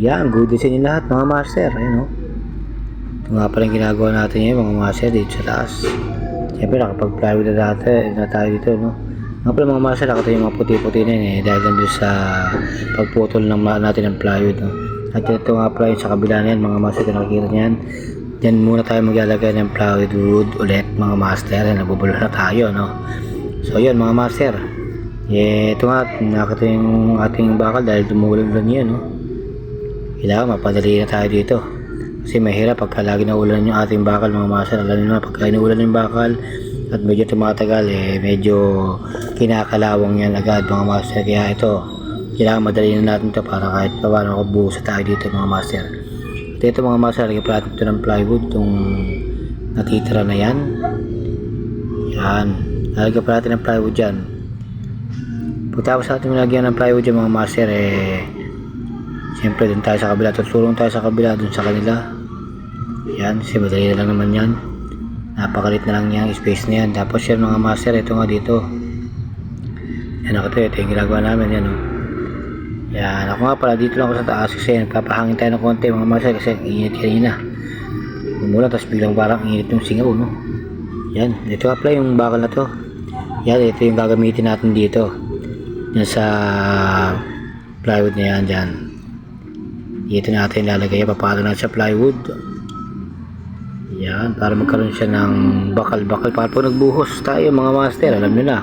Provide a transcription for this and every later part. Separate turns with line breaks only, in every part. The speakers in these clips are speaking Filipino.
Yan, good sa inyo lahat mga master. Ayun o. Ito nga pala ginagawa natin ngayon mga master dito sa taas. Siyempre nakapag-plywood na dati na tayo dito no. Nga pala mga master, nakita yung mga puti-puti na yun eh. Dahil doon sa pagputol ng natin ng plywood no. At ito nga pala yung sa kabila na yan mga master, kung nakikita niyan. Diyan muna tayo maglalagay ng plywood wood ulit mga master. Yan, nabubulo na tayo no. So yun mga master. Eh, ito nga, nakita yung ating bakal dahil tumulan lang yan no kailangan mapadali na tayo dito. Kasi mahirap pagka lagi na ulan yung ating bakal mga master. Alam nyo na pagka inuulan yung bakal at medyo tumatagal eh medyo kinakalawang yan agad mga master. Kaya ito kailangan madali na natin to para kahit pa paano buhusa tayo dito mga master. At ito mga master lagyan pa ito ng plywood itong natitira na yan. Yan. Lalagyan pa natin ng plywood dyan. Pagkatapos natin lagyan ng plywood yung mga master eh Siyempre, dun tayo sa kabila. Tutulong tayo sa kabila dun sa kanila. Yan, si madali na lang naman yan. Napakalit na lang yung space na yan. Tapos yan mga master, ito nga dito. Yan ako to, ito yung ginagawa namin. Yan, oh. Yan, ako nga pala, dito lang ako sa taas kasi nagpapahangin tayo ng konti mga master kasi init kanina. Umula, tapos biglang parang init yung singaw, no? Yan, ito pala yung bakal na to. Yan, ito yung gagamitin natin dito. Yan sa plywood na yan dyan. Dito natin lalagay, papalo natin sa plywood. Yan, para magkaroon siya ng bakal-bakal. Para po nagbuhos tayo mga master, alam nyo na.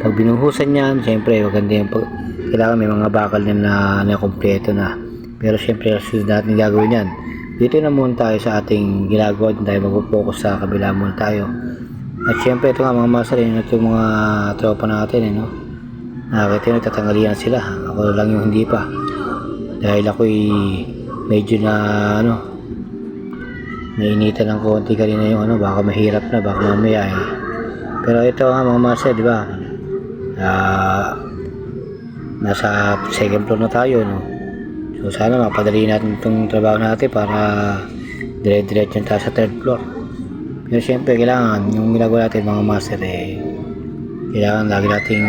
Pag binuhusan yan, siyempre maganda yung pag, kailangan may mga bakal na na, na kompleto na. Pero siyempre, susunod natin gagawin yan. Dito na muna tayo sa ating ginagawa. Dito tayo mag-focus sa kabila muna tayo. At siyempre, ito nga mga master, yun ito yung mga tropa natin, eh, no? Nakakita nyo, tatangalian sila. Ako lang yung hindi pa dahil ako'y medyo na ano nainitan ng konti kanina yung ano baka mahirap na baka mamaya eh. Pero ito nga mga master di Ah, nasa second floor na tayo no? So sana mapadali natin itong trabaho natin para dire-diretso tayo sa third floor. Pero syempre kailangan yung ginagawa natin mga master eh kailangan lagi nating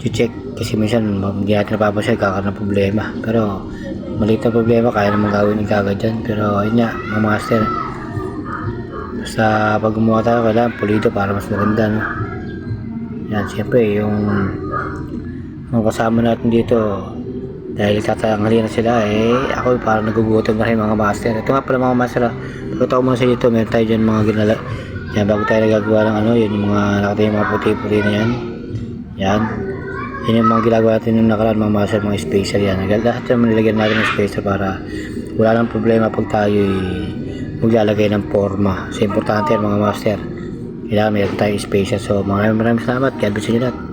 check. Kasi minsan hindi natin napapansin kakaroon ng problema. Pero maliit na problema kaya naman gawin yung kagad dyan. Pero ayun nga mga master basta pag gumawa tayo kailangan pulido para mas maganda no? Yan siyempre yung mga kasama natin dito dahil tatanghali na sila eh ako parang nagugutom na rin mga master. Ito nga pala mga master ah. pagkataw mo sa dito meron tayo dyan mga ginala yan bago tayo nagagawa ng ano yun yung mga nakatayo yung mga puti-puti na yan. Yan yun yung mga ginagawa natin nung nakaraan mga master, mga spacer yan. Lahat naman nilagyan natin ng spacer para wala nang problema pag tayo maglalagay ng forma. So, importante yan mga master. Kailangan meron tayo spacer. So, maraming maraming salamat. God bless you lahat.